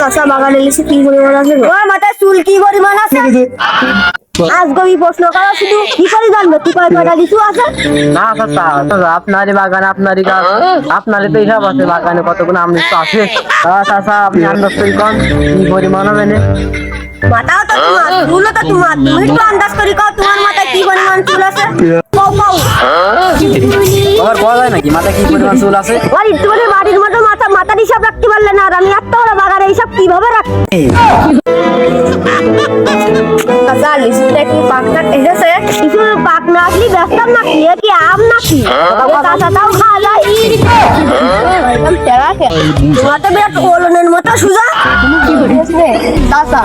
চাষা বাগানে লিচু কি পরিমাণ আছে? তোমার মাথায় চুল কি পরিমাণ আছে? আজগবি প্রশ্ন করো শুধু কি করে জানবে? আছে? না চাচা চাচা, আপনারই বাগান আপনারই গাছ আপনারই তো হিসাব আছে বাগানে কতগুলো আম লিচু আছে। তা আপনি আন্দাজ করি কন কি পরিমাণ হবে না মাথাও তো তোমার চুলও তো তোমার তুমি একটু আন্দাজ করি কও তোমার মাথায় কি পরিমাণ চুল আছে? নাকি? মাথায় কি পরিমাণ চুল আছে? আর একটু বাড়ির মতো মাথা মাথার হিসাব রাখতে পারলে না আর আমি এত বড় বাগানে হিসাব কীভাবে রাখি চাচা লিচুটা কি পাকনা এসেছে কিছু পাক না আসলে ব্যস্তাম নাকি এ কি আম নাকি চাচা তাও খাওয়া একদম টেরা খে তোমার বিরাট ওলনের মতো সুজা। চাচা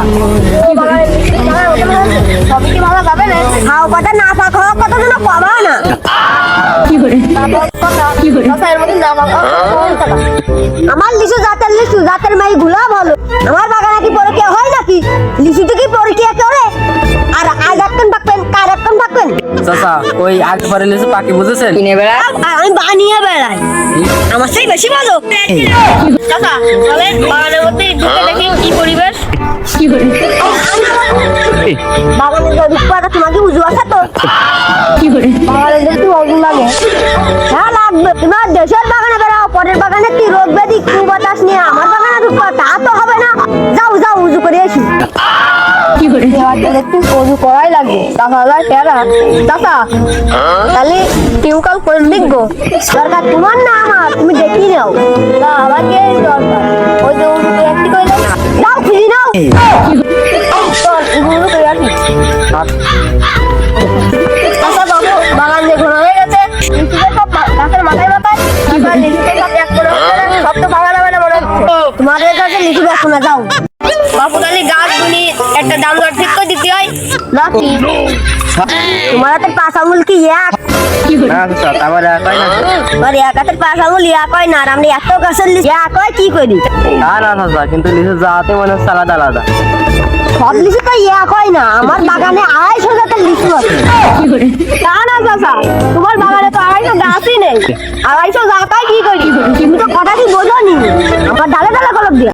সবই কি ভালো যাবে না খাও কথা না পা খাওয়া কত যেন পাবা না? চাচা, এর আমার লিচু জাতের লিচু জাতের মাই গুলা ভালো। আমার বাগানে কি পরকিয়া হয় নাকি? লিচুতে কি পরকিয়া করে? আর আজ একখান থাকবেন কার একখান থাকবেন? চাচা ওই আগে পরে লিচু পাখি বুঝেছেন? কিনে বেড়া আর আমি বানিয়ে বেড়াই। আমার সেই বেশি ভালো। চাচা তাহলে বাগানের মধ্যে ঢুকে দেখি কি পরিবেশ। কি করে বাগানের যে রূপটা তোমাকে বুঝু আছে তো। কি করে? বাগানে দেখতে অগুন লাগে। হ্যাঁ তোমার দেশের বাগানে বেড়াও পরের বাগানে কি রোগ ব্যাধি কি বাতাস নিয়ে? আমার বাগানে রূপা তা তো হবে না। যাও যাও উজু করে এসি একটু উজু করাই লাগবে। চাচা টেরা চাচা তাহলে টিউকাল করে লিখব দরকার তোমার না আমার? তুমি দেখি নাও। না আমাকে দরকার। ওই যে উজু করে একটি করে দাও যাও নাও। উজু করে আসি। সব এক করে হচ্ছে না, সব তো বাগানে বাগানে হচ্ছে তোমাদের কাছে লিচু দেখো না যাও বাপু তাহলে গাছ গুনি একটা দাম দর ঠিক করে দিতে হয়। নাকি তোমার হাতে পাঁচ আঙুল কি এক? না চাচা তারপরে কয় না। আর এক হাতের পাঁচ আঙুল এক হয় না আর আমরা এত গাছের লিচু এক হয় কি করি? তা না কিন্তু লিচু যাতে মনে হচ্ছে আলাদা আলাদা। সব লিচু তো এক হয় না আমার বাগানে আড়াইশো জাতের লিচু আছে। তা না চাচা তোমার বাগানে তো গাছই নেই। আড়াইশো জাত কি করি? তুমি তো কথা কি নি আমার ডালে ডালে কলম দিয়া।